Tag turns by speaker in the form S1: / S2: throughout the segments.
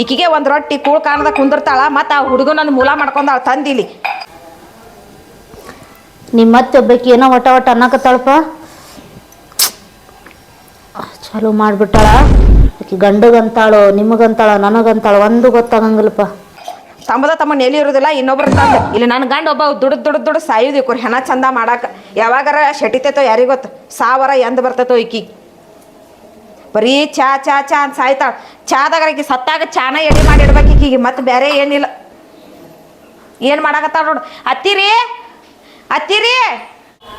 S1: ಈಕಿಗೆ ಒಂದು ರೊಟ್ಟಿ ಕೂಳ್ ಕಾಣದ ಕುಂದಿರ್ತಾಳ ಮತ್ತು ಆ ಹುಡುಗನೊಂದು ಮೂಲ ಮಾಡ್ಕೊಂಡಾಳ ತಂದಿಲಿ.
S2: ನಿಮ್ಮ ಮತ್ತೆ ಒಬ್ಬಾಕಿ ಏನೋ ಒಟ್ಟ ಒಟ ಅನ್ನಕತ್ತಾಳಪ್ಪ. ಚಲೋ ಮಾಡಿಬಿಟ್ಟಾಳ. ಆಕೆ ಗಂಡಗಂತಾಳೋ ನಿಮಗಂತಾಳ ನನಗಂತಾಳ ಒಂದು ಗೊತ್ತಾಗಂಗಿಲ್ಲಪ್ಪ.
S1: ತಮ್ಮದ ತಮ್ಮ ನೆಲೆ ಇರೋದಿಲ್ಲ ಇನ್ನೊಬ್ರು ತಂದು. ಇಲ್ಲಿ ನನ್ನ ಗಂಡ ಒಬ್ಬ ದುಡ್ದು ದುಡ್ದು ದುಡ್ಡು ಸಾಯೋದು ಇವ್ರು ಹೆಣ ಚಂದ ಮಾಡಾಕ. ಯಾವಾಗಾರ ಶಟಿತೈತೋ ಯಾರಿಗೆ ಗೊತ್ತು? ಸಾವರ ಎಂದ ಬರ್ತೈತೋ ಇಕ್ಕಿ ಬರೀ ಚಾ ಚಾ ಚಾ ಅಂತ ಸಾಯ್ತಾಳ. ಚಾದಾಗ ಈಕಿ ಸತ್ತಾಗ ಚಾನ ಎಡಿ ಮಾಡಿ ಇಡ್ಬೇಕು ಈಕಿಗೆ ಮತ್ತೆ ಬೇರೆ ಏನಿಲ್ಲ. ಏನು ಮಾಡಾಕತ್ತಾಳ ನೋಡು. ಅತ್ತಿರಿ ಅತ್ತಿರಿ.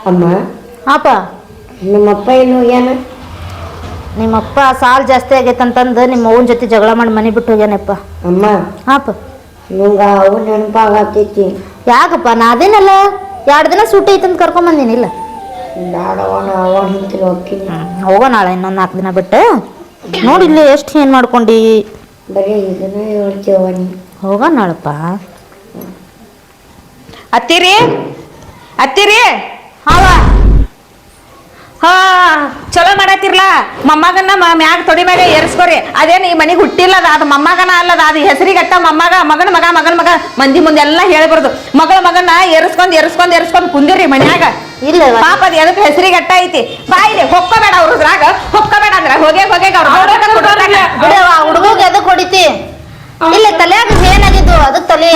S3: ಅಮ್ಮ.
S2: ಅಪ್ಪ.
S3: ನಿಮ್ಮಪ್ಪ ಏನು ಏನು?
S2: ನಿಮ್ಮಪ್ಪ ಸಾಲ್ ಜಾಸ್ತಿ ಆಗೈತಂತಂದು ನಿಮ್ಮ ಅವ್ವನ ಜೊತೆ ಜಗಳ ಮಾಡಿ ಮನೆ ಬಿಟ್ಟು ಹೋಗ್ಯಾನಪ್ಪ.
S3: ಅಮ್ಮ.
S2: ಹಾಪ
S3: ನಂಗೆ ಅವು ನೆನಪಾಗತ್ತೈತಿ
S2: ಯಾಕಪ್ಪ? ನಾ ಅದೇನಲ್ಲ? ಎರಡು ದಿನ ಸೂಟಿ ಐತಂತ
S3: ಅವನ ಹಿಂತಿಲ್ ಹೋಗ್ತೀನಿ.
S2: ಹೋಗೋ ನಾಳೆ ಇನ್ನೊಂದು ನಾಲ್ಕು ದಿನ ಬಿಟ್ಟು. ನೋಡಿ ಇಲ್ಲಿ ಎಷ್ಟು ಏನು ಮಾಡ್ಕೊಂಡು?
S3: ಬರೀ ಇದನ್ನ ಹೇಳ್ತೇವ ನೀ
S2: ಹೋಗೋ ನಾಳಪ್ಪ.
S1: ಅತ್ತಿರಿ? ಅತ್ತಿರಿ?
S2: ಹಾವ.
S1: ಹಾ ಚಲೋ ಮಾಡತ್ತಿರ್ಲ ಮೊಮ್ಮಗನ್ನ ಮ್ಯಾಗ ತೊಡಿ ಮ್ಯಾಗ ಏರಿಸ್ಕೊರಿ. ಅದೇನ್ ಈ ಮನೆಗೆ ಹುಟ್ಟಿಲ್ಲ ಅದು ಮೊಮ್ಮಗನ ಅಲ್ಲದ ಅದು ಹೆಸರಿಗಟ್ಟ ಮಮ್ಮಗ ಮಗನ ಮಗ ಮಗನ ಮಗ ಮಂದಿ ಮುಂದೆ ಎಲ್ಲ ಹೇಳ್ಬಾರ್ದು. ಮಗಳ ಮಗನ ಏರಿಸ್ಕೊಂಡ್ ಏರಿಸ್ಕೊಂಡ್ ಏರಿಸ್ಕೊಂಡ್ ಕುಂದಿರ್ರಿ ಮನ್ಯಾಗ.
S2: ಇಲ್ಲ.
S1: ಪಾಪ ಅದ್ ಎದಕ್ಕೆ ಹೆಸರಿಗಟ್ಟ ಐತಿ? ಬಾಯಿಲಿ ಹೊಕ್ಕೋಬೇಡ ಅವ್ರದ್ರಾಗ ಹೊಕ್ಕೋಬೇಡ ಅಂದ್ರ ಹೋಗೇ ಹೋಗೇ ಅವ್ರ
S2: ಎದಕ್ ಹೊಡಿತಿ? ಇಲ್ಲ ತಲೆಯಾಗ ಏನಾಗಿದ್ದು? ಅದು ತಲೆ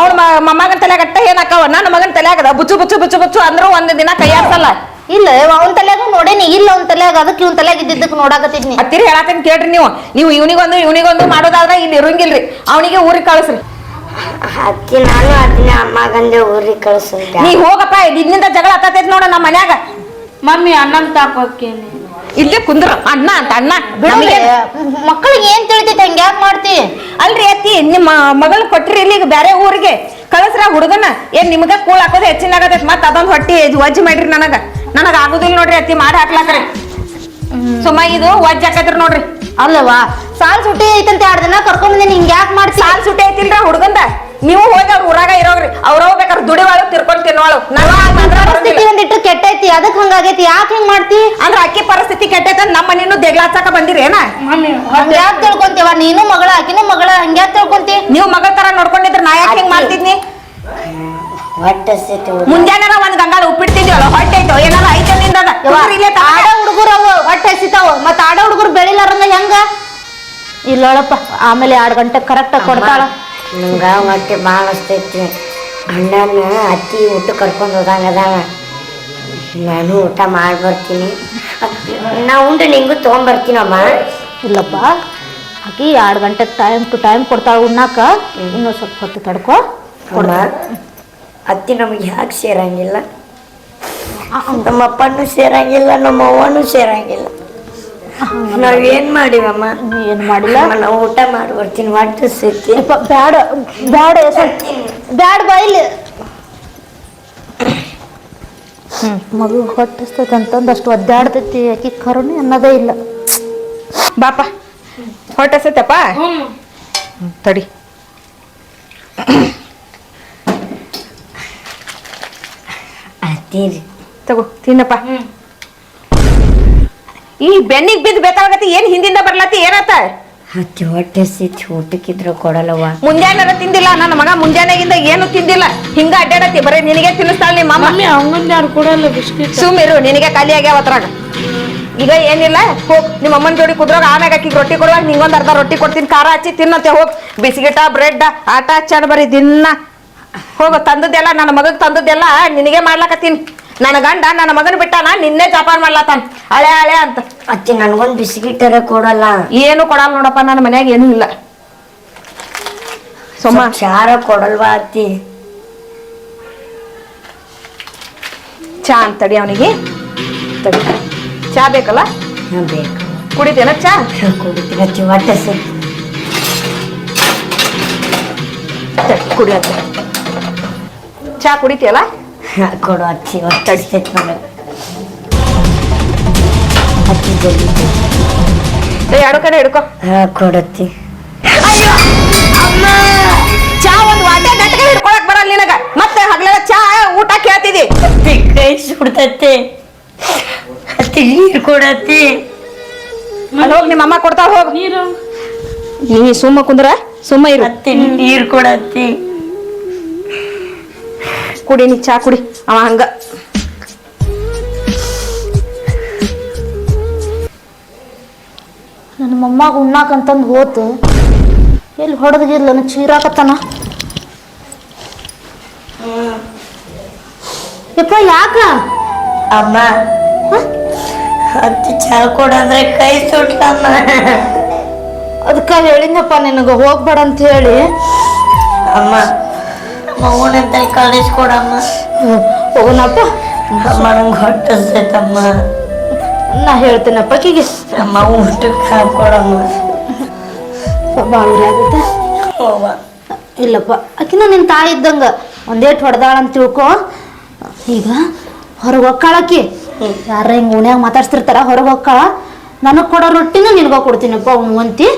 S1: ಅವ್ನ ಮೊಮ್ಮಗನ ತಲೆಗಟ್ಟ ಏನಾಕವ ನನ್ನ ಮಗನ ತಲೆಯಾಗದ ಬುಚ್ಚು ಬುಚ್ಚು ಬುಚ್ಚು ಬುಚ್ಚು ಅಂದ್ರೂ ಒಂದ್ ದಿನ ಕೈ ಆಡ್ಸಲ್ಲ
S2: ಇಲ್ಲ ಅವನ ತಲೆಯಾಗ ನೋಡೇನಿ. ಇಲ್ಲ ಅವ್ನ ತಲೆಯಾಗ ಅದಕ್ಕೆ ಇವ್ನ ತಲೆಯಾಗ ಇದ್ದಿದ್ದಕ್ಕೆ ನೋಡಾಕತ್ತಿದ್ನಿ.
S1: ಹತ್ತಿರ ಹೇಳತ್ತೇನ್ ಕೇಳ್ರಿ ನೀವು. ನೀವು ಇವನಿಗೊಂದು ಇವನಿಗೊಂದು ಮಾಡೋದಾದ್ರೆ ಇಲ್ಲಿ ಇರಂಗಿಲ್ರಿ. ಅವನಿಗೆ ಊರಿಗೆ ಕಳಿಸ್ರಿ.
S3: ಅಕ್ಕಿ ನಾನು ಅದನ್ನ ಅಮ್ಮಗಂದೆ ಊರಿಗೆ ಕಳ್ಸಂತೆ
S1: ನೀ ಹೋಗಪ್ಪ ಇದ್ನಿಂದ ಜಗಳ ಹತ್ತೈತಿ ನೋಡ ನಮ್ಮ ಮನ್ಯಾಗ.
S4: ಮಮ್ಮಿ ಅಣ್ಣನ್ ತಾಕೋಕೇನಿ
S1: ಇಲ್ಲೇ ಕುಂದ್ರ ಅಣ್ಣ ಅಂತ ಅಣ್ಣ. ನಮಗೆ
S2: ಮಕ್ಕಳಿಗೆ ಏನ್ ತಿಳಿತೈತೆ ಹಂಗ ಯಾಕೆ ಮಾಡ್ತಿ?
S1: ಅಲ್ರಿ ಅತ್ತಿ ನಿಮ್ಮ ಮಗಳು ಕೊಟ್ರಿ ಇಲ್ಲಿ ಈಗ ಬೇರೆ ಊರಿಗೆ. ಕಳಿಸ್ರ ಹುಡುಗನ. ಏನ್ ನಿಮ್ಗ ಕೂಳ್ ಹಾಕೋದು ಹೆಚ್ಚಿನ ಆಗತೈತಿ. ಮತ್ತ ಅದೊಂದ್ ಹೊಟ್ಟಿ ವಜ್ಜಿ ಮಾಡ್ರಿ ನನಗ. ನನಗ ಆಗುದಿಲ್ಲ ನೋಡ್ರಿ ಅತ್ತಿ ಮಾಡಿ ಹಾಕ್ಲಾಕ್ರಿ. ಸುಮ್ಮ ಇದು ವಜ್ ಹಾಕತ್ರಿ ನೋಡ್ರಿ.
S2: ಅಲ್ಲವಾ ಸಾಲ್ ಸುಟ್ಟಿ ಐತಂತ ಎರಡು ದಿನ ಕರ್ಕೊಂಬಂದಿನಿ ಹಿಂಗೆ ಯಾಕೆ ಮಾಡ್ತಿ?
S1: ಸಾಲ್ ಸುಟ್ಟಿ ಐತಿಲ್ರ ಹುಡುಗಂದ? ನೀವು ಹೋಗಿ ಅವ್ರ ಊರಾಗ ಇರೋಗ್ರಿ. ಅವ್ರ ಬೇಕಾದ್ರೆ ದುಡಿವಾಳು ತಿರ್ಕೊಂಡ್ ತಿನ್ನೋಳು
S2: ಪರಿಸ್ಥಿತಿ. ಒಂದಿಟ್ಟು ಕೆಟ್ಟೈತಿ ಅದಕ್ಕೆ ಹಂಗಾಗೈತಿ ಯಾಕೆ ಹಿಂಗ್ ಮಾಡ್ತಿ?
S1: ಅಂದ್ರೆ ಅಕ್ಕಿ ಪರಿಸ್ಥಿತಿ ಕೆಟ್ಟೈತ ನಮ್ಮ ಮನೇನು ದೇಗ್ಲಾಚಾಕ ಬಂದಿರೇನ
S4: ಮಮ್ಮಿ
S2: ಹಂಗ ಯಾಕೆ ತಿಳ್ಕೊಂತೀವ? ನೀನು ಮಗಳ ಆಕಿನೂ ಮಗಳ ಹಂಗ್ಯಾಕ್ ಯಾಕೆ ತಿಳ್ಕೊಂತಿ?
S1: ನೀವು ಮಗಳ ತರ ನೋಡ್ಕೊಂಡಿದ್ರ ನಾ ಯಾಕೆ ಹಿಂಗ್ ಮಾಡ್ತಿದ್ನಿ?
S3: ಹೊಟ್ಟೆ ಸಿಟ್ಟು
S1: ಮುಂಜಾನೆ ಒಂದ್ ಗಂಗಾಳ ಉಪ್ಪಿಡ್ತಿದ್ವಲ್ಲ ಹೊಟ್ಟೆ ಐತೋ ಏನಾರ ಐತೆ ನಿಂದದ?
S2: ಆಡ ಹುಡುಗರು ಅವು ಹೊಟ್ಟೆ ಹಸಿತಾವ. ಮತ್ತ ಆಡ ಹುಡುಗರು ಬೆಳಿಲಾರಂಗ ಹೆಂಗ? ಇಲ್ಲಪ್ಪ ಆಮೇಲೆ ಎರಡು ಗಂಟೆ ಕರೆಕ್ಟ್ ಕೊಡ್ತಾಳ.
S3: ನಂಗ ಹೊಟ್ಟೆ ಭಾಳ ಹಸ್ತೈತಿ. ಅಣ್ಣನ ಅತ್ತಿ ಊಟ ಕರ್ಕೊಂಡು ಹೋದಂಗ ಅದಾವ ನಾನು ಊಟ ಮಾಡಿ ಬರ್ತೀನಿ ನಾ ಉಂಡು ನಿಂಗು ತೊಗೊಂಬರ್ತೀನಮ್ಮ
S2: ಇಲ್ಲಪ್ಪ ಆಕಿ ಎರಡು ಗಂಟೆಗೆ ಟೈಮ್ ಟು ಟೈಮ್ ಕೊಡ್ತಾಳ ಉಣ್ಣಾಕ. ಇನ್ನೂ ಸ್ವಲ್ಪ ಹೊತ್ತು ತಡ್ಕೊ.
S3: ಅಮ್ಮ ಅತ್ತಿ ನಮಗೆ ಯಾಕೆ ಸೇರಂಗಿಲ್ಲ? ನಮ್ಮ ಅಪ್ಪನೂ ಸೇರಂಗಿಲ್ಲ ನಮ್ಮ ಅವ್ವನೂ ಸೇರಂಗಿಲ್ಲ. ನಾವೇನ್ ಮಾಡಿವಮ್ಮ?
S2: ನೀ ಏನ್ ಮಾಡಿಲ್ಲ?
S3: ನಾವು ಊಟ ಮಾಡಿ ಬರ್ತೀನಿ ಹೊಟ್ಟೆ ಸಿಕ್ಕಿ
S2: ಬ್ಯಾಡ ಬ್ಯಾಡ ಬ್ಯಾಡ ಬಾ ಇಲ್ಲಿ. ಹ್ಮ್ ಮಗು ಹೊಟ್ಟಿಸ್ತೈತೆ ಅಂತಂದು ಅಷ್ಟು ಒದ್ದಾಡ್ತೈತಿ ಆಕಿ ಕರುಣೆ ಅನ್ನೋದೇ ಇಲ್ಲ.
S1: ಬಾಪ ಹೊಟ್ಟೆ ಸತ್ತಪ್ಪ ತಡಿ.
S3: ಅತ್ತೀರಿ
S1: ತಗೋ ತಿನ್ನಪ್ಪ. ಈ ಬೆನ್ನಿಗೆ ಬಿದ್ದು ಬೇಕಾಗತ್ತೆ ಏನ್ ಹಿಂದಿಂದ ಬರ್ಲತ್ತಿ ಏನತ್ತ?
S3: ಅತ್ತಿ ಹೊಟ್ಟೆ ಸಿಚ್ಚಿ ಊಟಕ್ಕಿದ್ರು ಕೊಡಲ್ಲವ್ವ.
S1: ಮುಂಜಾನೆ ತಿಂದಿಲ್ಲ ನನ್ನ ಮಗ ಮುಂಜಾನೆಗಿಂದ ಏನು ತಿಂದಿಲ್ಲ. ಹಿಂಗ ಅಡ್ಡಾಡತಿ ಬರೀ ನಿನಗೆ ತಿನ್ನಿಸ್ತಾಳ ನಿಮ್ಮ
S4: ಮಮ್ಮಿ ಅವಂಗಂದ ಯಾರು ಕೊಡಲ್ಲ ಬಿಸ್ಕಿಟ್.
S1: ಸುಮ್ಮಿರು ನಿನಗೆ ಖಾಲಿ ಆಗ್ಯಾವ ಅದ್ರಾಗ. ಈಗ ಏನಿಲ್ಲ ಹೋಗ್ ನಿಮ್ಮ ಅಮ್ಮನ ಜೋಡಿ ಕುದ್ರೋಗ ಆಮ್ಯಾಗ ಆಕಿಗೆ ರೊಟ್ಟಿ ಕೊಡುವಾಗ ನಿಂಗೊಂದ್ ಅರ್ಧ ರೊಟ್ಟಿ ಕೊಡ್ತೀನಿ ಖಾರ ಹಚ್ಚಿ ತಿನ್ನತ್ತೆ ಹೋಗ್. ಬಿಸ್ಕಿಟ ಬ್ರೆಡ್ ಆಟ ಚಡ್ ಬರೀ ದಿನ. ಹೋಗು ತಂದದ್ದೆಲ್ಲ ನನ್ನ ಮಗಗ್ ತಂದದ್ದೆಲ್ಲ ನಿನಗೆ ಮಾಡ್ಲಾಕತ್ತೀನಿ. ನನ್ನ ಗಂಡ ನನ್ನ ಮಗನ ಬಿಟ್ಟಾನ ನಿನ್ನೆ ಜಾಪಾನ್ ಮಾಡ್ಲಾತಾನ. ಹಳೆ ಹಳೆ ಅಂತ.
S3: ಅತ್ತಿ ನನ್ಗೊಂದ್ ಬಿಸ್ಕಿಟರ ಕೊಡಲ್ಲ.
S1: ಏನು ಕೊಡಲ್ಲ ನೋಡಪ್ಪ ನನ್ನ ಮನ್ಯಾಗ ಏನೂ ಇಲ್ಲ. ಸುಮ್ಮ
S3: ಚಾರ ಕೊಡಲ್ವಾ ಅತ್ತಿ?
S1: ಚಾ ಅಂತಡಿ ಅವನಿಗೆ. ತಡಿ. ಚಾ ಬೇಕಲ್ಲ?
S3: ಬೇಕು.
S1: ಕುಡಿತೇನ ಚಾ?
S3: ಕುಡಿತೀನಿ ಅತ್ತಿ ಹೊಟ್ಟೆ
S1: ತಡಿ, ಕುಡಿಯತ್ತ ಚಾ ಕುಡಿತೀಯಲ್ಲ?
S3: ಕೊಡು ನನಗೆ ಅತ್ತಿ ಜಲ್ದಿ
S1: ಏ ಎರಡು ಕಡೆ ಹಿಡ್ಕೊ.
S3: ಕೊಡತ್ತಿ
S1: ಅಯ್ಯೋ ಅಮ್ಮ ಚಾ ಒಂದು ವಾಟೆ ನೆಟ್ಗೆ ಹಿಡ್ಕೊಳಕ್ ಬರಲ್ಲ ನಿನಗ. ಮತ್ತೆ ಹಗಲೆಲ್ಲ ಚಾ ಊಟ ಕೇಳ್ತಿದಿ.
S3: ಕೈ ಸುಡ್ತತ್ತೆ. ಅತ್ತಿ ನೀರು ಕೊಡತ್ತಿ
S1: ಅಲ್ಲಿ ಹೋಗಿ ನಿಮ್ಮ ಅಮ್ಮ ಕೊಡ್ತಾಳ ಹೋಗಿ.
S4: ನೀರು.
S1: ನೀ ಸುಮ್ಮ ಕುಂದ್ರ ಸುಮ್ಮ ಇರು.
S3: ಅತ್ತಿ ನೀರು ಕೊಡತ್ತಿ
S1: ಕುಡಿ ನೀ ಚಾ ಕುಡಿ. ಅವ ಹಂಗ.
S2: ನನ್ನ ಮೊಮ್ಮಗ ಉಣ್ಣಾಕಂತಂದು ಹೋತು. ಎಲ್ಲಿ ಹೊಡೆದಿಲ್ಲ ನನ್ನ ಚೀರಾಕತ್ತಾನ? ಯಪ್ಪ ಯಾಕ?
S3: ಅಮ್ಮ. ಅತ್ತಿ ಚಾ ಕೊಡಂದ್ರೆ ಕೈ ಸುಟ್ಲಮ್ಮ.
S2: ಅದಕ್ಕೆ ಹೇಳಿದ್ನಪ್ಪ ನಿನಗೆ ಹೋಗ್ಬೇಡ ಅಂತ ಹೇಳಿ.
S3: ಅಮ್ಮ. ಮೌನಂತ ಕಳಿಸ್ಕೊಡಮ್ಮ
S2: ಹೋಗೋಣಪ್ಪ
S3: ಅಮ್ಮ ನಂಗೆ ಹೊಟ್ಟಸ್ತೈತಮ್ಮ
S2: ನಾ ಹೇಳ್ತೇನಪ್ಪ ಆಕಿಗೆ
S3: ಅಮ್ಮ ಊಟಕ್ಕೆ ಹಾಕೊಡಮ್ಮ
S2: ಆಗುತ್ತೆ. ಇಲ್ಲಪ್ಪ ಆಕಿನ ನಿನ್ನ ತಾಯಿ ಇದ್ದಂಗ ಒಂದೇಟ್ ಹೊಡೆದಾಳ ಅಂತ ತಿಳ್ಕೊ. ಈಗ ಹೊರಗೆ ಹೊಕ್ಕಾಳಕಿ ಯಾರ ಹಿಂಗೆ ಉಣ್ಯಾಗ ಮಾತಾಡ್ತಿರ್ತಾರ ಹೊರಗೆ ಹೊಕ್ಕಾಳ ನನಗೆ ಕೊಡೋ ರೊಟ್ಟಿನ ನಿನಗ ಕೊಡ್ತೀನಪ್ಪ ಅವ್ನು ಹ್ಞೂ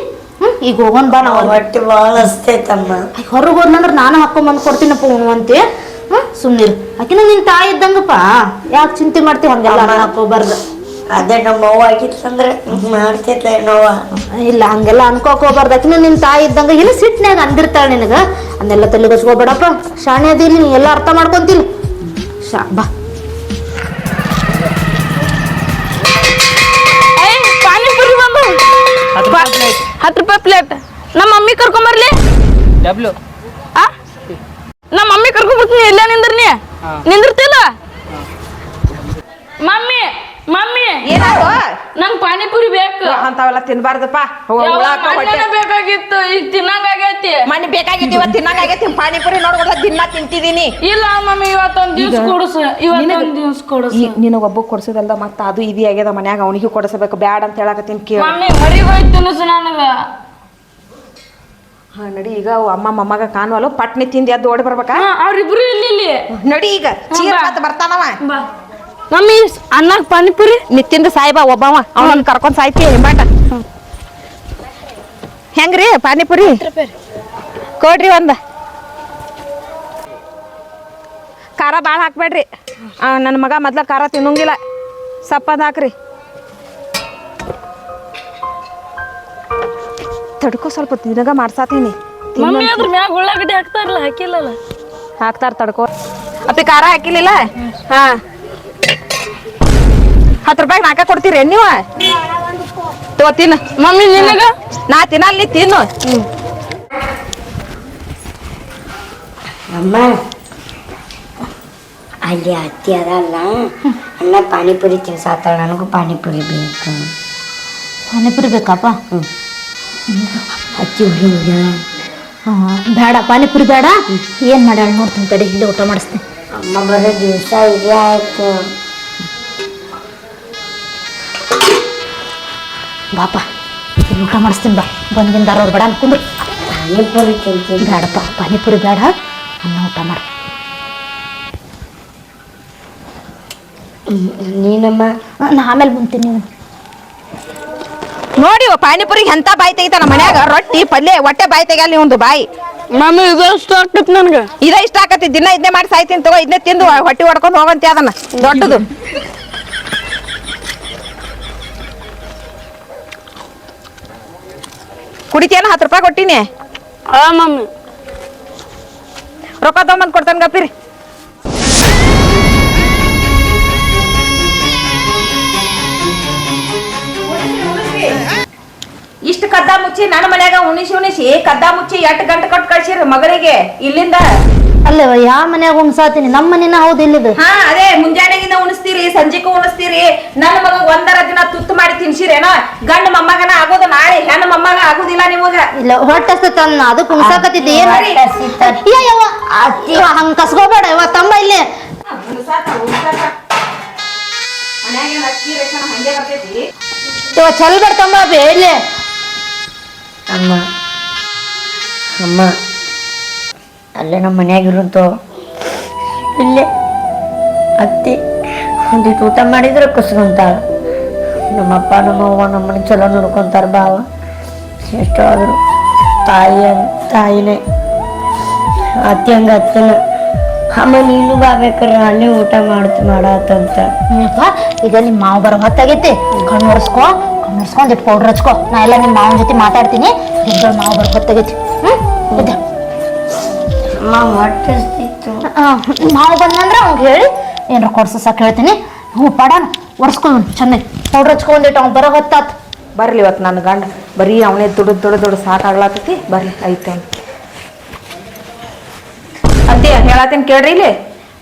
S2: ಈಗ ಹೋಗೋಣ ಬಾ ನಾವು
S3: ಹೊಟ್ಟೆ ಭಾಳ ಅಸ್ತೈತಮ್ಮ
S2: ಹೊರಗೆ ಹೋದ್ನಂದ್ರೆ ನಾನು ಹಾಕೊಂಬಂದು ಕೊಡ್ತೀನಪ್ಪ ಅಂತೆ. ಹ್ಞೂ ಸುಮ್ಮನಿರು ಆಕಿನ ನಿನ್ನ ತಾಯಿ ಇದ್ದಂಗಪ್ಪ. ಯಾಕೆ ಚಿಂತೆ ಮಾಡ್ತೀವಿ ಹಂಗೆಲ್ಲ. ಹಾಕೋಬಾರ್ದು
S3: ಅದೇ ನಮ್ಮ ಅವ್ವ ಆಗಿತ್ತಂದ್ರೆ ಮಾಡ್ತೈತೆ ನೋವ
S2: ಇಲ್ಲ ಹಂಗೆಲ್ಲ ಅನ್ಕೋಕ್ ಹೋಗ್ಬಾರ್ದು. ಆಕಿನ ನಿನ್ನ ತಾಯಿ ಇದ್ದಂಗ ಇಲ್ಲ ಸಿಟ್ನ್ಯಾಗ ಅಂದಿರ್ತಾಳೆ ನಿನಗ. ಅದನ್ನೆಲ್ಲ ತಲೆಗಸ್ಕೋಬೇಡಪ್ಪ. ಶಾಣೆ ಅದಿಲ್ಲ ನೀ ಎಲ್ಲ ಅರ್ಥ ಮಾಡ್ಕೊಂತಿಲ್ಲ ಶಾ ಬಾ.
S4: ಹತ್ತು ರೂಪಾಯಿ ಪ್ಲೇಟ್ ನಮ್ಮ ಮಮ್ಮಿ ಕರ್ಕೊಂಬರ್ಲಿ
S5: ಡಬ್ಲು.
S4: ಆ? ನಮ್ಮ ಮಮ್ಮಿ ಕರ್ಕೊಂಬರ್ತೀನಿ ಎಲ್ಲ ನಿಂದ್ರನಿ ನಿಂದಿರ್ತಿಲ್ಲ? Mummy mummy.
S1: ಏನಾದ್ರು
S4: ನಂಗ್ ಪಾನಿಪುರಿ ಬೇಕು.
S1: ಅಂತಾವೆಲ್ಲ ತಿನ್ಬಾರ್ದಪ್ಪ.
S4: ಬೇಕಾಗಿತ್ತು ಈಗ ತಿನ್ನಂಗಾಗೈತಿ
S1: ಮನೆ ಬೇಕಾಗಿದ್ದೀವ ತಿನ್ನಂಗಾಗೈತಿ ಪಾನಿಪುರಿ ನೋಡ್ಕೊಡ ದಿನ ತಿಂತಿದೀನಿ.
S4: ಇಲ್ಲ ಮಮ್ಮಿ ಇವತ್ತೊಂದ್ ದಿವ್ಸ ಕೊಡ್ಸು ಇವತ್ತೊಂದ್ ದಿವ್ಸ ಕೊಡ್ಸು.
S1: ನಿನಗ ಒಬ್ಬ ಕೊಡಿಸೋದಲ್ಲ ಮತ್ತ ಅದು ಇದು ಆಗ್ಯದ ಮನ್ಯಾಗ ಅವನಿಗೆ ಕೊಡಿಸಬೇಕು. ಬ್ಯಾಡ ಅಂತ ಹೇಳಕತ್ತೀನಿ ಕೇಳ.
S4: ಮಮ್ಮಿ ಮರಿಗ್ ಹೋಯ್ತು ತಿನ್ನಿಸು ನನಗ.
S1: ಹಾ ನಡಿ ಈಗ ಅವ್ ಅಮ್ಮ ಮೊಮ್ಮಗ ಕಾಣುವಲ್ಲ ಪಟ್ನಿ ತಿಂದಿ ಎದ್ದು ಓಡಿ ಬರ್ಬೇಕಾ?
S4: ಅವ್ರಿಬ್ರು ಇಲ್ಲಿ ಇಲ್ಲಿ
S1: ನಡಿ ಈಗ ಚೀರ ಬರ್ತಾನವ.
S4: ಬಾ. ಮಮ್ಮಿ ಅನ್ನಕ್ ಪಾನಿಪುರಿ
S1: ನಿತ್ಯಿಂದ ಸಾಯಿಬಾ ಒಬ್ಬವ ಅವನನ್ನ ಕರ್ಕೊಂಡ್ ಸಾಯ್ತಿ ಹಿಂಬಾಟ ಹೆಂಗ್ರಿ ಪಾನಿಪುರಿ? ಕೊಡ್ರಿ ಒಂದ. ಖಾರ ಭಾಳ ಹಾಕ್ಬೇಡ್ರಿ. ನನ್ನ ಮಗ ಮೊದ್ಲ ಖಾರ ತಿನ್ನಂಗಿಲ್ಲ. ಸಪ್ಪಂದು ಹಾಕ್ರಿ. ತಡ್ಕೋ ಸ್ವಲ್ಪ ದಿನಗ ಮಾಡ್ಸಾತೀನಿ.
S4: ಮಮ್ಮಿ ಅದ್ರ ಮ್ಯಾಗ ಉಳ್ಳಾಗಡ್ಡಿ ಹಾಕ್ತಾರಲ್ಲ ಹಾಕಿಲ್ಲಲ್ಲ?
S1: ಹಾಕ್ತಾರ ತಡ್ಕೋ. ಅಪ್ಪಿ ಖಾರ ಹಾಕಿಲಿಲ್ಲ? ಹಾ. ಹತ್ತು ರೂಪಾಯಿ ನಾಕ ಕೊಡ್ತೀರಿ ನೀವು? ತೋ ತಿನ್ನ.
S4: ಮಮ್ಮಿ ನಿನಗ?
S1: ನಾ ತಿನ್ನಲ್ಲ ನೀ ತಿನ್ನು.
S3: ಅಮ್ಮ ಅಲ್ಲಿ ಅತ್ತಿ ಅದಲ್ಲ ಅಣ್ಣ ಪಾನಿಪುರಿ ತಿನ್ಸಾತಾಳ ನನಗೂ ಪಾನಿಪುರಿ ಬೇಕು.
S2: ಪಾನಿಪುರಿ ಬೇಕಪ್ಪ?
S3: ಅತ್ತಿ ಉರಿ ಹೋಗ್ಯಾಳ.
S2: ಹಾಂ ಬೇಡ ಪಾನಿಪುರಿ ಬೇಡ. ಏನು ಮಾಡ್ಯಾಳ ನೋಡ್ತೀನಿ ತಡಿ ಇಲ್ಲಿ ಊಟ ಮಾಡಿಸ್ತೀನಿ.
S3: ಅಮ್ಮ ಬರೋ ದಿವಸ ಇದೇ ಆಯ್ತು.
S2: ಬಾಪ ಇಲ್ಲಿ ಊಟ ಮಾಡಿಸ್ತೀನಿ ಬಾ. ಬಂದಿಂದಾರ ಅವ್ರು ಬೇಡ ಅನ್ಕೊಂಡ್ರು.
S3: ಪಾನಿಪುರಿ ತಿಂತೀನಿ.
S2: ಬೇಡಪ್ಪ ಪಾನಿಪುರಿ ಬೇಡ ಅನ್ನ ಊಟ ಮಾಡು.
S3: ನೀನಮ್ಮ?
S2: ನಾ ಆಮೇಲೆ ಬಂತೀನಿ
S1: ನೋಡಿ ಪಾನಿಪುರಿಗೆ ಎಂತ ಬಾಯಿ ತೆಗಿತ ನಮ್ಮ ಮನ್ಯಾಗ? ರೊಟ್ಟಿ ಪಲ್ಯ ಹೊಟ್ಟೆ ಬಾಯಿ ತೆಗಿಯಲ್ಲ ಒಂದು ಬಾಯಿ.
S4: ಮಮ್ಮಿ ಇದು ಇಷ್ಟ ಆಗ್ತೈತಿ ನನ್ಗ.
S1: ಇದ ಇಷ್ಟ ಆಕತಿ ದಿನ ಇದನ್ನೇ ಮಾಡಿ ಸಾಯ್ತೀನಿ ತಗೋ ಇದನ್ನೇ ತಿಂದು ಹೊಟ್ಟೆ ಹೊಡ್ಕೊಂಡು ಹೋಗಂತೆ ಅದನ್ನ. ದೊಡ್ಡದು. ಕುಡಿತೇನ ಹತ್ತು ರೂಪಾಯಿ ಕೊಟ್ಟಿನಿ.
S4: ಮಮ್ಮಿ.
S1: ರೊಕ್ಕ ತಗೊಂಬಂದು ಕೊಡ್ತಾನೆ ಗಪ್ಪಿರಿ. ಇಷ್ಟು ಕದ್ದ ಮುಚ್ಚಿ ನನ್ನ ಮನ್ಯಾಗ ಉಣಿಸಿ ಉಣಿಸಿ ಕದ್ದ ಮುಚ್ಚಿ ಎಟ್ಟು ಗಂಟೆ ಕೊಟ್ಟು ಕಳ್ಸಿರಿ ಮಗಳಿಗೆ ಇಲ್ಲಿಂದ?
S2: ಅಲ್ಲೇ ಯಾವ ಮನ್ಯಾಗ ಉಣ್ಸಾತೀನಿ? ನಮ್ಮ ಮನೇನ ಹೌದು ಇಲ್ಲಿದು.
S1: ಹಾ ಅದೇ ಮುಂಜಾನೆಗಿಂದ ಉಣಿಸ್ತೀರಿ ಸಂಜೆಗೂ ಉಣಿಸ್ತೀರಿ. ನನ್ನ ಮಗ ಒಂದರ ದಿನ ತುತ್ತು ಮಾಡಿ ತಿನ್ಸಿರೇನ? ಗಂಡ ಮೊಮ್ಮಗನ ಆಗೋದು ನಾಳೆ ಹೆಣ್ಣು ಮೊಮ್ಮಗ ಆಗುದಿಲ್ಲ ನಿಮಗ.
S2: ಇಲ್ಲ ಹೊಟ್ಟೆ ತನ್ನ ಅದಕ್ಕೆ ಉಣ್ಸಾಕತ್ತಿದ್ದೆ ಏನು ಅಯ್ಯವ್ವ ಹಂಗೆ ಕಸ್ಕೋಬೇಡ ಇವ ತಮ್ಮ ಇಲ್ಲಿ. ಇವ ಚಲ್ಬೇಡ ತಮ್ಮ ಇಲ್ಲಿ.
S3: ಅಮ್ಮ ಅಮ್ಮ. ಅಲ್ಲೇ ನಮ್ಮ ಮನ್ಯಾಗ ಇರುತ್ತೋ ಇಲ್ಲೇ ಅತ್ತಿ ಒಂದಿಟ್ಟು ಊಟ ಮಾಡಿದ್ರೆ ಕುಸ್ಕೊಂತಾಳ ನಮ್ಮಪ್ಪ ನಮ್ಮವ್ವ ನಮ್ಮನ್ನ ಚಲೋ ನೋಡ್ಕೊಂತಾರ ಭಾವ. ಎಷ್ಟೋ ಆದರು ತಾಯಿ ತಾಯಿನೇ. ಅತ್ತಿ ಹಂಗ ಅತ್ತಿನ ಅಮ್ಮ, ನೀನು ಬಾಬೇಕ್ರೆ ಅಲ್ಲೇ ಊಟ ಮಾಡ್ತು ಮಾಡತ್ತಂತ
S2: ಈಗ ನಿಮ್ಮ ಮಾವ ಬರೋ ಹೊತ್ತಾಗೈತಿ. ಕಣ್ಣು ಒರೆಸ್ಕೋ, ಕಣ್ಣು ಒರೆಸ್ಕೊಂಡು ಪೌಡ್ರ್ ಹಚ್ಕೊ. ನಾ ಎಲ್ಲ ನಿಮ್ಮ ಮಾವನ ಜೊತೆ ಮಾತಾಡ್ತೀನಿ. ಮಾವ ಬರೋ ಹೊತ್ತಾಗೈತಿ. ಹ್ಞೂ
S3: ಅಮ್ಮ ಹೊಟ್ಟೆ ಹಸ್ದಿತ್ತು.
S2: ಮಾವ ಬಂದಂದ್ರೆ ಅವ್ನಿಗೆ ಹೇಳಿ ಏನಾರ ಕೊಡ್ಸು ಸಾಕು ಹೇಳ್ತೀನಿ. ಹ್ಞೂ ಪಡಾನ ಒರೆಸ್ಕೊಂಡು ಚೆನ್ನೈ. ಪೌಡ್ರ್ ಹಚ್ಕೊಂಡಿಟ್ಟು ಅವ್ನು ಬರೋ ಹೊತ್ತಾತ್.
S1: ಬರ್ಲಿ ಇವತ್ತು ನನ್ನ ಗಂಡ ಬರೀ ಅವನೇ ದುಡ್ದು ದುಡ್ದು ದುಡ್ದು ಸಾಕಾಗ್ಲಾತೈತಿ ಬರ್ಲಿ ಐತೆ ಅದೇ ಹೇಳತ್ತೀನಿ ಕೇಳ್ರಿ ಇಲ್ಲಿ.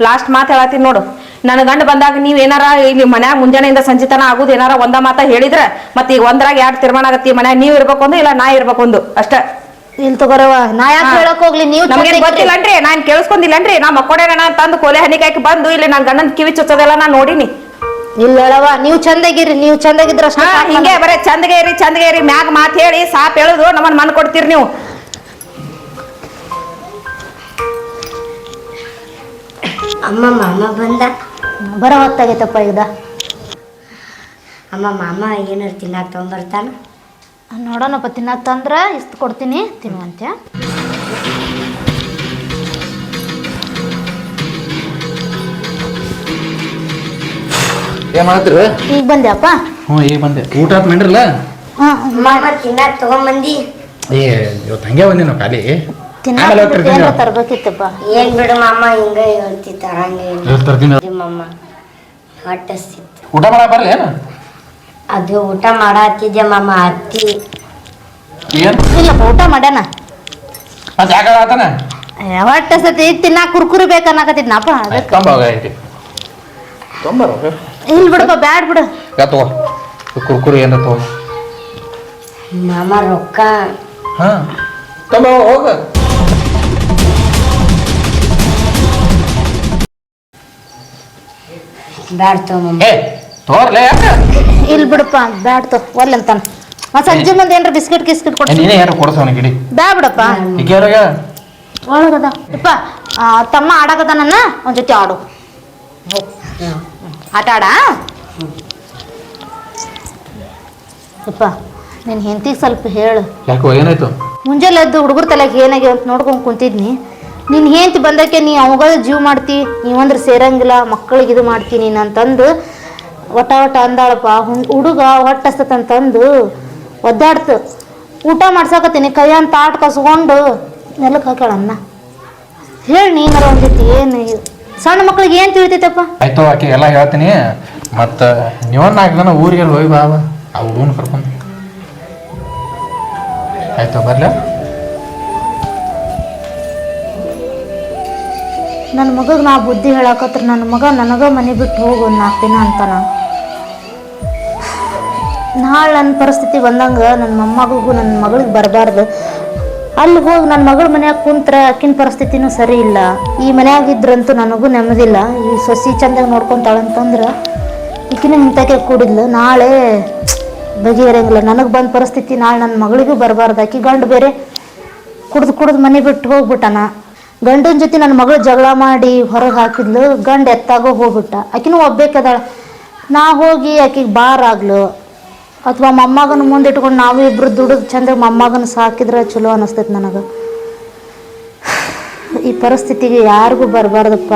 S1: ಲಾಸ್ಟ್ ಮಾತು ಹೇಳತ್ತೀನಿ ನೋಡು. ನನ್ನ ಗಂಡ ಬಂದಾಗ ನೀವು ಏನಾರ ಇಲ್ಲಿ ಮನ್ಯಾಗ ಮುಂಜಾನೆಯಿಂದ ಸಂಜೆ ತನ ಆಗುದು ಏನಾರ ಒಂದ ಮಾತ ಹೇಳಿದ್ರೆ ಮತ್ತೆ ಈಗ ಒಂದ್ರಾಗ ಎರಡು ತೀರ್ಮಾನ ಆಗತ್ತಿ ಮನ್ಯಾಗ ನೀವು ಇರ್ಬೇಕು ಒಂದು ಇಲ್ಲ ನಾ ಇರ್ಬೇಕು ಒಂದು ಅಷ್ಟ.
S2: ಇಲ್ಲಿ ತಗೋರವ ನಾ ಯಾಕೆ ಹೇಳಕ್ ಹೋಗ್ಲಿ? ನೀವು
S1: ನಮ್ಗೆ ಗೊತ್ತಿಲ್ಲನ್ರಿ ನಾನ್ ಕೇಳಿಸ್ಕೊಂಡಿಲ್ಲನ್ರಿ. ನಾ ಮಕ್ಕೋಡೇನ ತಂದು ಕೋಲೆ ಹನಿಕಾಯ್ಕೆ ಬಂದು ಇಲ್ಲಿ ನನ್ ಗಂಡನ ಕಿವಿ ಚುಚ್ಚೋದೆಲ್ಲ ನಾ ನೋಡಿನಿ.
S2: ಇಲ್ಲ ಹೇಳವ ನೀವು ಚಂದಾಗಿರಿ ನೀವು ಚಂದಾಗಿದ್ರ ಅಷ್ಟೇ ಸಾಕು
S1: ಹಿಂಗೆ. ಬರೇ ಚಂದಗೆ ಇರಿ ಚಂದಗೆ ಇರಿ ಮ್ಯಾಗ ಮಾತು ಹೇಳಿ ಸಾಪ್ ಹೇಳುದು ನಮ್ಮನ್ನ ಮನ್ ಕೊಡ್ತೀರಿ ನೀವು.
S3: ಅಮ್ಮ ಮಾಮ ಬಂದ?
S2: ಬರೋ ಹೊತ್ತಾಗೈತಪ್ಪ ಈಗ.
S3: ಅಮ್ಮ ಮಾಮ ಏನಾರು ತಿನ್ನಾಕ ತೊಗೊಂಬರ್ತಾನ
S2: ನೋಡೋಣಪ್ಪ ತಿನ್ನ ತಂದ್ರ ಇಷ್ಟು ಕೊಡ್ತೀನಿ ತಿನ್ನುವಂತೆ.
S5: ಏನ್ ಮಾಡತ್ತೀರಿ?
S2: ಈಗ ಬಂದ್ಯಾಪ್ಪ
S5: ಹ್ಞೂ ಈಗ ಬಂದೆ. ಊಟ ಆತ್ ಮಾಡ್ರಲ್ಲ?
S2: ಹಾ
S3: ಮಾಮ ತಿನ್ನಾಕ ತಗೊಂಬಂದಿ.
S5: ಏ ಇವತ್ತು ಹಂಗೆ ಖಾಲಿ.
S2: ತರ್ಬೇಕಿತ್ತಪ್ಪ.
S3: ಏನ್ ಬಿಡು ಮಾಮ ಹಿಂಗ ಹೇಳ್ತಿ ತರಂಗೆ
S5: ಇವತ್ತು ತರ್ತೀನಿ
S3: ಮಮ್ಮ ಹೊಟ್ಟೆ ಹಸ್ದಿತ್ತು.
S5: ಊಟ ಮಾಡಕ್ ಬರ್ಲಿ ಏನು?
S3: ಅದು ಊಟ ಮಾಡತ್ತಿದ್ದೆ ಮಾಮ ಅತ್ತಿ?
S5: ಏನ್?
S2: ಇಲ್ಲಪ್ಪ ಊಟ ಮಾಡ್ಯಾನ
S5: ಮತ್ತೆ ಯಾಕೆ ಆತನ?
S2: ಹೊಟ್ಟೆ ಸತಿ ತಿನ್ನಾಕ ಕುರ್ಕುರಿ ಬೇಕನ್ನಕತ್ತಿದ್ನಪ್ಪ ಅದಕ್ಕೆ.
S5: ತೊಂಬ ಐತಿ ತೊಂಬರ?
S2: ಇಲ್ಲಿ ಬಿಡಪ್ಪ ಬ್ಯಾಡ್ ಬಿಡು.
S5: ತಗೋ. ಕುರ್ಕುರಿ ತಗೋ.
S3: ಮಾಮ ರೊಕ್ಕ.
S5: ಹಾ. ತೊಂಬ ಹೋಗ
S3: ಬ್ಯಾಡ ತಗೊಂಬ
S5: ಏ ತೋರ್ಲೆ
S2: ಇಲ್ಲಿ ಬಿಡಪ್ಪ ಬ್ಯಾಡ್ ತೊ ಒಲ್ಲಂತಾನ ಮತ್ತೆ ಸಂಜೆ ಮುಂದೆ ಏನ್ರ ಬಿಸ್ಕಿಟ್ ಗಿಸ್ಕಿಟ್ ಕೊಡ್ತೀನಿ
S5: ನೀನೇ
S2: ಬ್ಯಾ ಬಿಡಪ್ಪ.
S5: ಈಗೇರಾಗ
S2: ಒಳಗದ. ಯಪ್ಪ ಆ, ತಮ್ಮ ಆಡಕದಾನನ್ನ ಅವನ ಜೊತೆ ಆಡು. ಆಟ ಆಡ? ಇಪ್ಪ ನೀನು ಹೆಂಡತಿಗೆ ಸ್ವಲ್ಪ ಹೇಳು.
S5: ಯಾಕೋ ಏನಾಯ್ತು?
S2: ಮುಂಜಾನೆ ಎದ್ದು ಹುಡುಗರ ತಲೆಗೆ ಏನಾಗ್ಯಾವ ಅಂತ ನೋಡ್ಕೊಂಡು ಕುಂತಿದ್ನಿ. ನಿನ್ನ ಹೆಂತಿ ಬಂದಕ್ಕೆ ನೀ ಅವಾಗ ಜೀವ ಮಾಡ್ತಿ ನೀವಂದ್ರೆ ಸೇರಂಗಿಲ್ಲ ಮಕ್ಕಳಿಗೆ ಇದು ಮಾಡ್ತೀನಿ ನೀನು ಅಂತಂದು ಒಟ ಒಟ ಅಂದಾಳಪ್ಪ. ಹುಡುಗ ಹೊಟ್ಟಸ್ತಂತಂದು ಒದ್ದಾಡ್ತು. ಊಟ ಮಾಡ್ಸಾಕತ್ತೀನಿ ಕೈಯನ್ನು ತಾಟ್ ಕಸ್ಕೊಂಡು ನೆಲಕ್ಕೆ ಹಾಕ್ಯಾಳ ಅನ್ನ ಹೇಳಿ ನೀನಾರ ಒಂದಿತ್ತು ಏನು ಇದು? ಸಣ್ಣ ಮಕ್ಳಿಗೆ ಏನು ತಿಳಿತೈತಪ್ಪ?
S5: ಆಯ್ತು ಆಕೆ ಎಲ್ಲ ಹೇಳ್ತೀನಿ. ಮತ್ತು ನಾಲ್ಕು ಜನ ಊರಿಗೆ ಹೋಗಿ ಬಾ. ಆ ಹುಡುಗನ ಕರ್ಕೊಂಡು ಆಯ್ತು ಬರ್ಲ?
S2: ನನ್ನ ಮಗಗೆ ನಾ ಬುದ್ಧಿ ಹೇಳಕತ್ರ ನನ್ನ ಮಗ ನನಗ ಮನೆ ಬಿಟ್ಟು ಹೋಗು ನಾಲ್ಕು ದಿನ ಅಂತಾನ ನಾಳೆ ನನ್ನ ಪರಿಸ್ಥಿತಿ ಬಂದಂಗೆ ನನ್ನ ಮೊಮ್ಮಗಳಿಗೂ ನನ್ನ ಮಗಳಿಗೆ ಬರಬಾರ್ದು. ಅಲ್ಲಿ ಹೋಗಿ ನನ್ನ ಮಗಳ ಮನ್ಯಾಗ ಕುಂತ್ರೆ ಆಕಿನ ಪರಿಸ್ಥಿತಿನೂ ಸರಿ ಇಲ್ಲ. ಈ ಮನ್ಯಾಗ ಇದ್ರಂತೂ ನನಗೂ ನೆಮ್ಮದಿಲ್ಲ. ಈ ಸೊಸಿ ಚಂದಾಗಿ ನೋಡ್ಕೊತಾಳಂತಂದ್ರೆ ಈಕಿನ ಹಿಂತಕ್ಕೆ ಕೂಡಿದ್ಲು. ನಾಳೆ ಬಗೆಹರಂಗಿಲ್ಲ ನನಗೆ ಬಂದ ಪರಿಸ್ಥಿತಿ ನಾಳೆ ನನ್ನ ಮಗಳಿಗೂ ಬರಬಾರ್ದು. ಆಕಿ ಗಂಡು ಬೇರೆ ಕುಡ್ದು ಕುಡ್ದು ಮನೆ ಬಿಟ್ಟು ಹೋಗ್ಬಿಟ್ಟನ. ಗಂಡನ ಜೊತೆ ನನ್ನ ಮಗಳು ಜಗಳ ಮಾಡಿ ಹೊರಗೆ ಹಾಕಿದ್ಲು. ಗಂಡು ಎತ್ತಾಗೋ ಹೋಗ್ಬಿಟ್ಟ. ಆಕಿನೂ ಒಬ್ಬೇಕದಾಳ ನಾ ಹೋಗಿ ಆಕಿಗೆ ಬಾರ್ ಆಗ್ಲು. ಅಥವಾ ಮೊಮ್ಮಗನ ಮುಂದೆ ಇಟ್ಕೊಂಡು ನಾವು ಇಬ್ರು ದುಡಿದು ಚಂದ ಮೊಮ್ಮಗನ ಸಾಕಿದ್ರೆ ಚಲೋ ಅನಿಸ್ತೈತೆ ನನಗೆ. ಈ ಪರಿಸ್ಥಿತಿಗೆ ಯಾರಿಗೂ ಬರಬಾರ್ದಪ್ಪ.